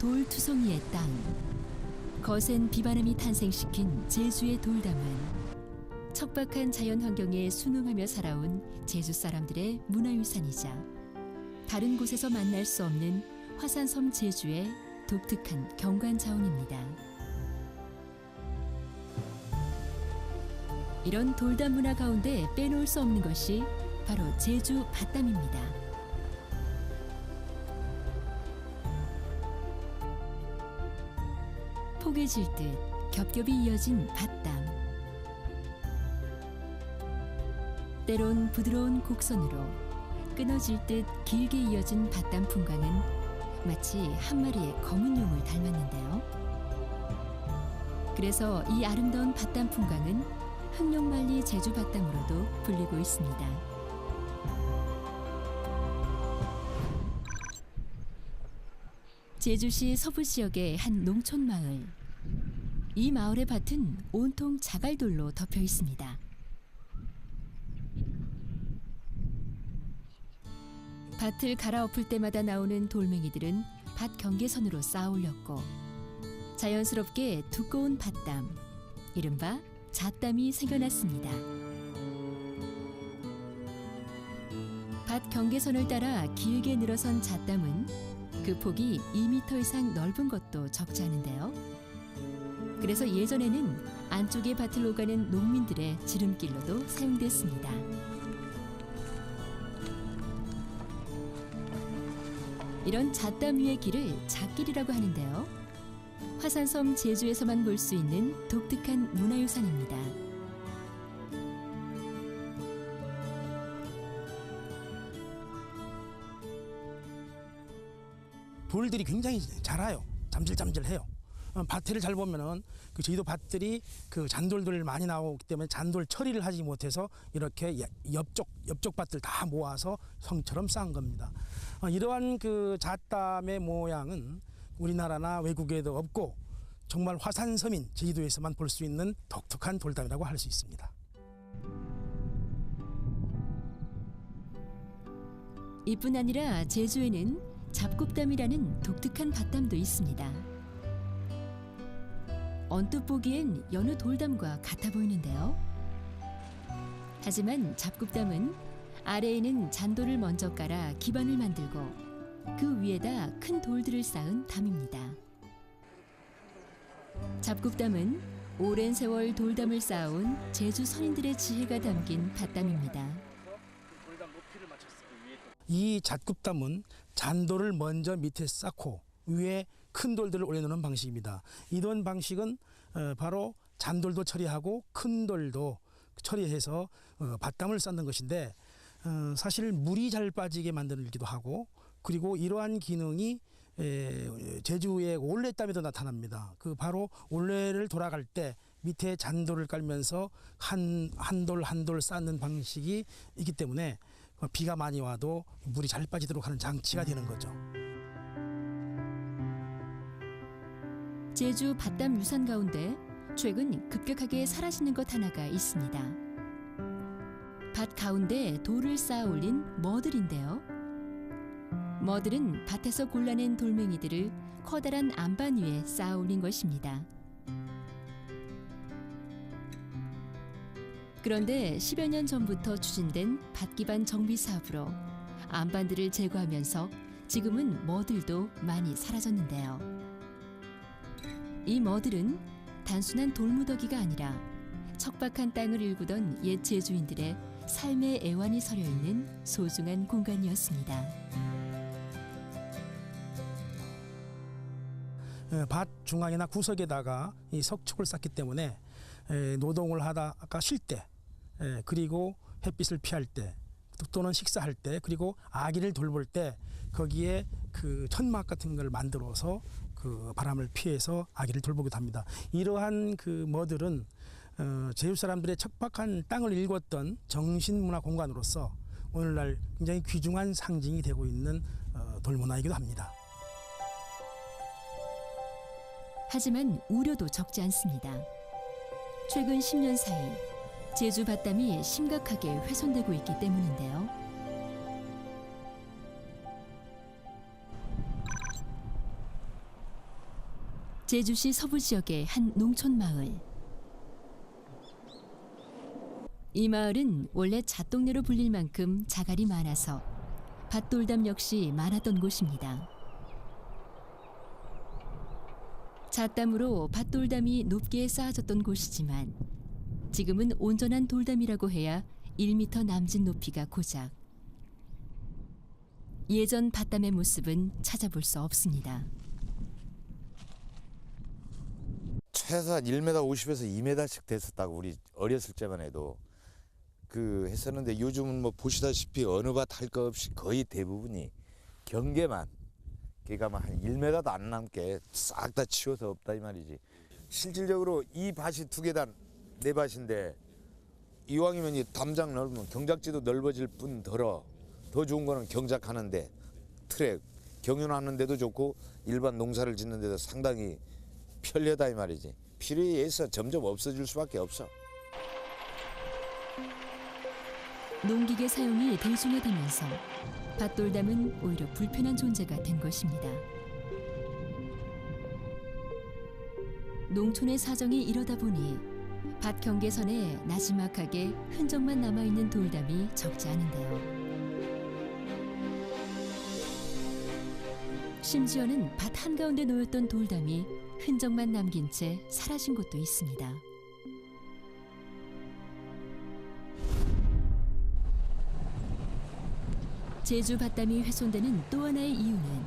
돌투성이의 땅. 거센 비바람이 탄생시킨 제주의 돌담은 척박한 자연 환경에 순응하며 살아온 제주 사람들의 문화유산이자 다른 곳에서 만날 수 없는 화산섬 제주의 독특한 경관 자원입니다. 이런 돌담 문화 가운데 빼놓을 수 없는 것이 바로 제주 밭담입니다. 포개질 듯 겹겹이 이어진 밭담. 때론 부드러운 곡선으로 끊어질 듯 길게 이어진 밭담 풍광은 마치 한 마리의 검은 용을 닮았는데요. 그래서 이 아름다운 밭담 풍광은 흥룡만리 제주 밭담으로도 불리고 있습니다. 제주시 서부 지역의 한 농촌 마을. 이 마을의 밭은 온통 자갈돌로 덮여 있습니다. 밭을 갈아엎을 때마다 나오는 돌멩이들은 밭 경계선으로 쌓아 올렸고 자연스럽게 두꺼운 밭담, 이른바 잣담이 생겨났습니다. 밭 경계선을 따라 길게 늘어선 잣담은 그 폭이 2m 이상 넓은 것도 적지 않은데요. 그래서 예전에는 안쪽에 밭을 오가는 농민들의 지름길로도 사용됐습니다. 이런 잣담 위의 길을 잣길이라고 하는데요. 화산섬 제주에서만 볼 수 있는 독특한 문화유산입니다. 돌들이 굉장히 자라요. 잠질잠질해요. 어, 밭을 잘 보면은 그 저희도 밭들이 그 잔돌들 많이 나오기 때문에 잔돌 처리를 하지 못해서 이렇게 야- 옆쪽 옆쪽 밭들 다 모아서 성처럼 쌓은 겁니다. 어, 이러한 그 잣담의 모양은 우리나라나 외국에도 없고 정말 화산섬인 제주도에서만 볼 수 있는 독특한 돌담이라고 할 수 있습니다. 이뿐 아니라 제주에는 잡곡담이라는 독특한 밭담도 있습니다. 언뜻 보기엔 여느 돌담과 같아 보이는데요. 하지만 잡곡담은 아래에는 잔돌을 먼저 깔아 기반을 만들고 그 위에다 큰 돌들을 쌓은 담입니다. 잡곡담은 오랜 세월 돌담을 쌓아온 제주 선인들의 지혜가 담긴 밭담입니다. 이 잣굽담은 잔돌을 먼저 밑에 쌓고 위에 큰 돌들을 올려놓는 방식입니다. 이런 방식은 어, 바로 잔돌도 처리하고 큰 돌도 처리해서 어, 밭담을 쌓는 것인데 어, 사실 물이 잘 빠지게 만들기도 하고 그리고 이러한 기능이 에, 제주의 올레 땀에도 나타납니다. 그 바로 올레를 돌아갈 때 밑에 잔돌을 깔면서 한 한 돌 한 돌 쌓는 방식이 있기 때문에 어, 비가 많이 와도 물이 잘 빠지도록 하는 장치가 되는 거죠. 제주 밭담 유산 가운데 최근 급격하게 사라지는 것 하나가 있습니다. 밭 가운데 돌을 쌓아 올린 머들인데요. 머들은 밭에서 골라낸 돌멩이들을 커다란 안반 위에 쌓아 올린 것입니다. 그런데 10여 년 전부터 추진된 밭 기반 정비 사업으로 안반들을 제거하면서 지금은 머들도 많이 사라졌는데요. 이 머들은 단순한 돌무더기가 아니라 척박한 땅을 일구던 옛 제주인들의 삶의 애환이 서려 있는 소중한 공간이었습니다. 에, 밭 중앙이나 구석에다가 이 석축을 쌓기 때문에 에, 노동을 하다가 쉴 때, 에, 그리고 햇빛을 피할 때, 또는 식사할 때, 그리고 아기를 돌볼 때 거기에 그 천막 같은 걸 만들어서 그 바람을 피해서 아기를 돌보기도 합니다. 이러한 그 머들은 어, 제주 사람들의 척박한 땅을 일궜던 정신문화 공간으로서 오늘날 굉장히 귀중한 상징이 되고 있는 어, 돌문화이기도 합니다. 하지만 우려도 적지 않습니다. 최근 10년 사이 제주 밭담이 심각하게 훼손되고 있기 때문인데요. 제주시 서부 지역의 한 농촌 마을. 이 마을은 원래 잣동네로 불릴 만큼 자갈이 많아서 밭돌담 역시 많았던 곳입니다. 잣담으로 밭돌담이 높게 쌓아졌던 곳이지만 지금은 온전한 돌담이라고 해야 1미터 남짓 높이가 고작. 예전 밭담의 모습은 찾아볼 수 없습니다. 최소한 1m 50에서 2m씩 됐었다고 우리 어렸을 때만 해도 그 했었는데 요즘은 뭐 보시다시피 어느 밭 할 거 없이 거의 대부분이 경계만 그러니까 뭐한 1m도 안 남게 싹 다 치워서 없다 이 말이지. 실질적으로 이 밭이 두 계단 네 밭인데 이왕이면 이 담장 넓으면 경작지도 넓어질 뿐더러 더 좋은 거는 경작하는데 트랙. 경윤하는 데도 좋고 일반 농사를 짓는 데도 상당히 편리하다 이 말이지 필요에 의해서 점점 없어질 수밖에 없어 농기계 사용이 대중화되면서 밭돌담은 오히려 불편한 존재가 된 것입니다. 농촌의 사정이 이러다 보니 밭 경계선에 나지막하게 흔적만 남아있는 돌담이 적지 않은데요. 심지어는 밭 한가운데 놓였던 돌담이 흔적만 남긴 채 사라진 곳도 있습니다. 제주 밭담이 훼손되는 또 하나의 이유는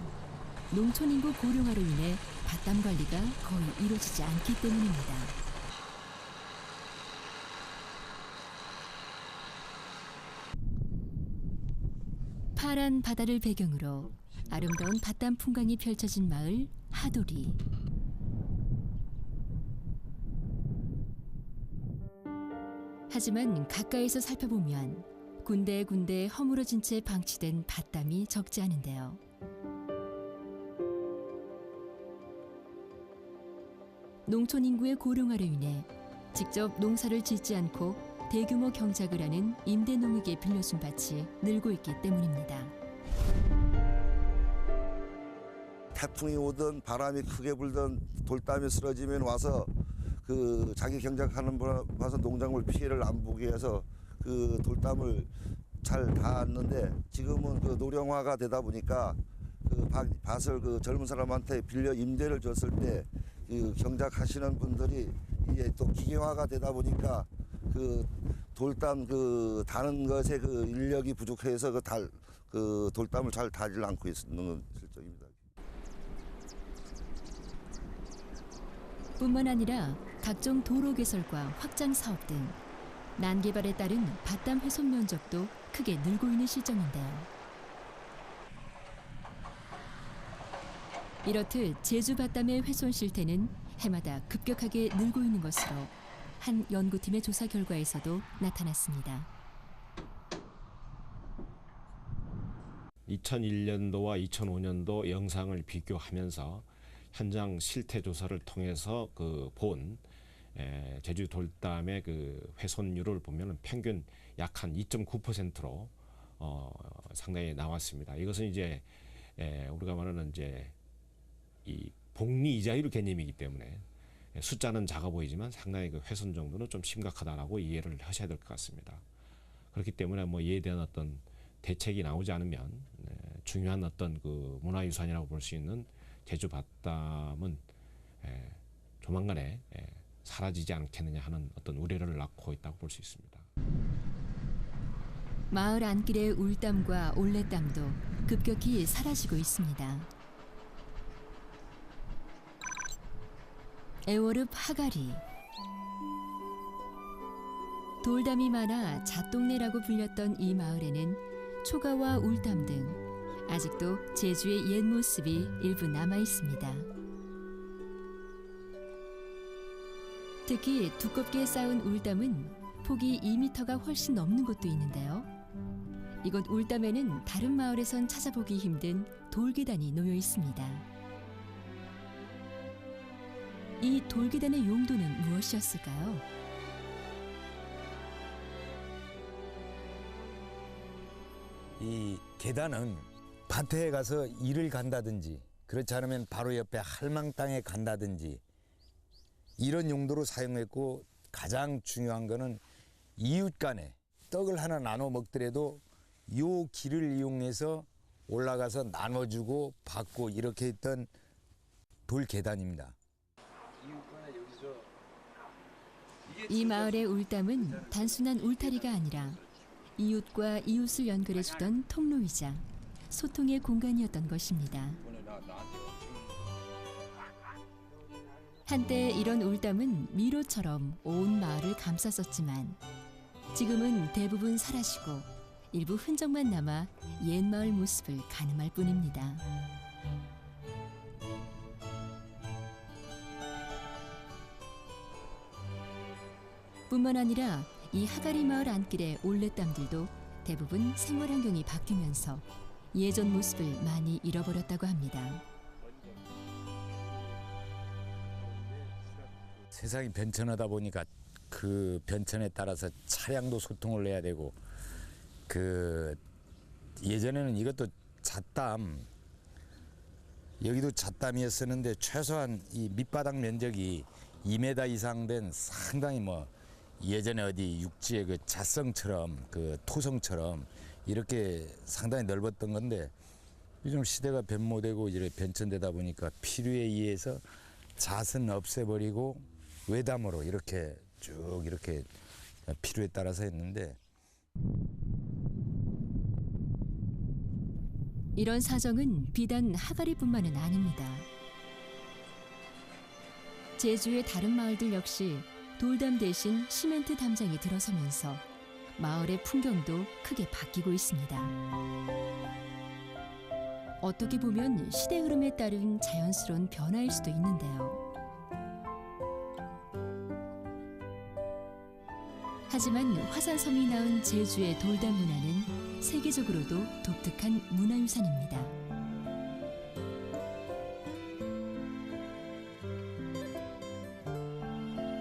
농촌 인구 고령화로 인해 밭담 관리가 거의 이루어지지 않기 때문입니다. 파란 바다를 배경으로 아름다운 밭담 풍광이 펼쳐진 마을 하도리. 하지만 가까이서 살펴보면 군데군데 허물어진 채 방치된 밭담이 적지 않은데요. 농촌 인구의 고령화로 인해 직접 농사를 짓지 않고 대규모 경작을 하는 임대 농에게 빌려준 밭이 늘고 있기 때문입니다. 태풍이 오든 바람이 크게 불든 돌담이 쓰러지면 와서 그 자기 경작하는 분 와서 농작물 피해를 안 보게 해서 그 돌담을 잘 닿았는데 지금은 그 노령화가 되다 보니까 그 밭- 밭을 그 젊은 사람한테 빌려 임대를 줬을 때 그 경작하시는 분들이 이제 또 기계화가 되다 보니까 그 돌담 그 다는 것에 그 인력이 부족해서 그 달 그 돌담을 잘 다질 않고 있는 실정입니다. 뿐만 아니라 각종 도로 개설과 확장 사업 등 난개발에 따른 밭담 훼손 면적도 크게 늘고 있는 실정인데요. 이렇듯 제주 밭담의 훼손 실태는 해마다 급격하게 늘고 있는 것으로 한 연구팀의 조사 결과에서도 나타났습니다. 2001년도와 2005년도 영상을 비교하면서 현장 실태 조사를 통해서 그 본 제주 돌담의 그 훼손율을 보면은 평균 약 한 2.9%로 어, 상당히 나왔습니다. 이것은 이제 에, 우리가 말하는 이제 이 복리 이자율 개념이기 때문에 숫자는 작아 보이지만 상당히 그 훼손 정도는 좀 심각하다라고 이해를 하셔야 될 것 같습니다. 그렇기 때문에 뭐 이에 대한 어떤 대책이 나오지 않으면 네, 중요한 어떤 그 문화유산이라고 볼 수 있는 제주 밭담은 에, 조만간에 에, 사라지지 않겠느냐 하는 어떤 우려를 낳고 있다고 볼 수 있습니다. 마을 안길의 울담과 올레담도 급격히 사라지고 있습니다. 애월읍 하가리 돌담이 많아 잣동네라고 불렸던 이 마을에는 초가와 울담 등 아직도 제주의 옛 모습이 일부 남아 있습니다. 특히 두껍게 쌓은 울담은 폭이 2m가 훨씬 넘는 곳도 있는데요. 이곳 울담에는 다른 마을에선 찾아보기 힘든 돌계단이 놓여 있습니다. 이 돌계단의 용도는 무엇이었을까요? 이 계단은 밭에 가서 일을 간다든지 그렇지 않으면 바로 옆에 할망 땅에 간다든지 이런 용도로 사용했고 가장 중요한 거는 이웃 간에 떡을 하나 나눠 먹더라도 요 길을 이용해서 올라가서 나눠주고 받고 이렇게 했던 돌 계단입니다. 이 마을의 울담은 단순한 울타리가 아니라 이웃과 이웃을 연결해주던 통로이자 소통의 공간이었던 것입니다. 한때 이런 울담은 미로처럼 온 마을을 감쌌었지만 지금은 대부분 사라지고 일부 흔적만 남아 옛 마을 모습을 가늠할 뿐입니다. 뿐만 아니라 이 하가리 마을 안길의 올레담들도 대부분 생활 환경이 바뀌면서 예전 모습을 많이 잃어버렸다고 합니다. 세상이 변천하다 보니까 그 변천에 따라서 차량도 소통을 해야 되고 그 예전에는 이것도 잣담 여기도 잣담이었었는데 최소한 이 밑바닥 면적이 2m 이상 된 상당히 뭐 예전에 어디 육지의 그 잣성처럼 그 토성처럼 이렇게 상당히 넓었던 건데 요즘 시대가 변모되고 이제 변천되다 보니까 필요에 의해서 잣은 없애버리고 외담으로 이렇게 쭉 이렇게 필요에 따라서 했는데 이런 사정은 비단 하가리뿐만은 아닙니다. 제주의 다른 마을들 역시 돌담 대신 시멘트 담장이 들어서면서 마을의 풍경도 크게 바뀌고 있습니다. 어떻게 보면 시대 흐름에 따른 자연스러운 변화일 수도 있는데요. 하지만 화산섬이 낳은 제주의 돌담 문화는 세계적으로도 독특한 문화유산입니다.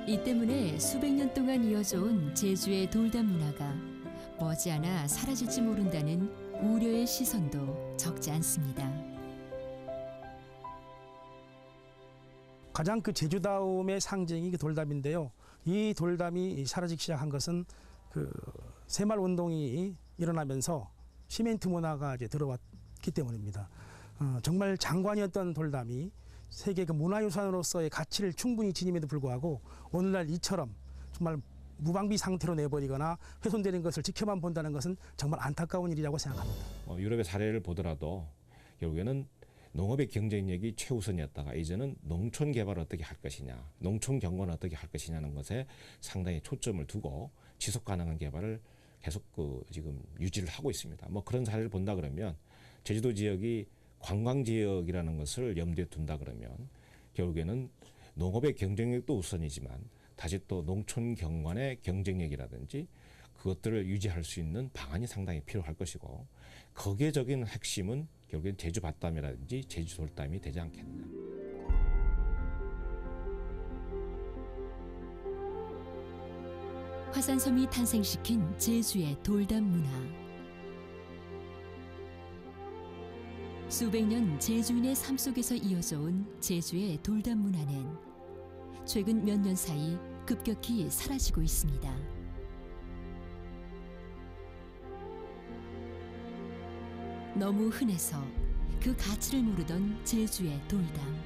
이 때문에 수백 년 동안 이어져 온 제주의 돌담 문화가 머지않아 사라질지 모른다는 우려의 시선도 적지 않습니다. 가장 그 제주다움의 상징이 그 돌담인데요. 이 돌담이 사라지기 시작한 것은 그 새마을 운동이 일어나면서 시멘트 문화가 이제 들어왔기 때문입니다. 어, 정말 장관이었던 돌담이 세계 그 문화유산으로서의 가치를 충분히 지님에도 불구하고 오늘날 이처럼 정말 무방비 상태로 내버리거나 훼손되는 것을 지켜만 본다는 것은 정말 안타까운 일이라고 생각합니다. 어, 유럽의 사례를 보더라도 결국에는 농업의 경쟁력이 최우선이었다가 이제는 농촌 개발을 어떻게 할 것이냐, 농촌 경관을 어떻게 할 것이냐는 것에 상당히 초점을 두고 지속 가능한 개발을 계속 그 지금 유지를 하고 있습니다. 뭐 그런 사례를 본다 그러면 제주도 지역이 관광 지역이라는 것을 염두에 둔다 그러면 결국에는 농업의 경쟁력도 우선이지만 다시 또 농촌 경관의 경쟁력이라든지 그것들을 유지할 수 있는 방안이 상당히 필요할 것이고 거기에 적인 핵심은 결국엔 제주 밭담이라든지 제주 돌담이 되지 않겠나. 화산섬이 탄생시킨 제주의 돌담 문화. 수백 년 제주인의 삶 속에서 이어져 온 제주의 돌담 문화는 최근 몇 년 사이 급격히 사라지고 있습니다. 너무 흔해서 그 가치를 모르던 제주의 돌담.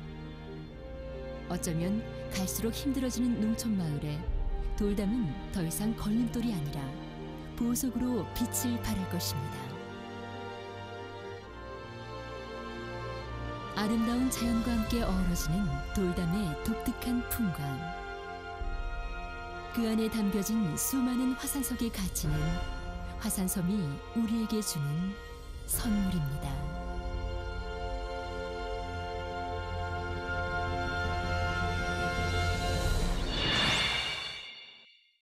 어쩌면 갈수록 힘들어지는 농촌 마을에 돌담은 더 이상 걸림돌이 아니라 보석으로 빛을 발할 것입니다. 아름다운 자연과 함께 어우러지는 돌담의 독특한 풍광. 그 안에 담겨진 수많은 화산석의 가치는 화산섬이 우리에게 주는 선물입니다.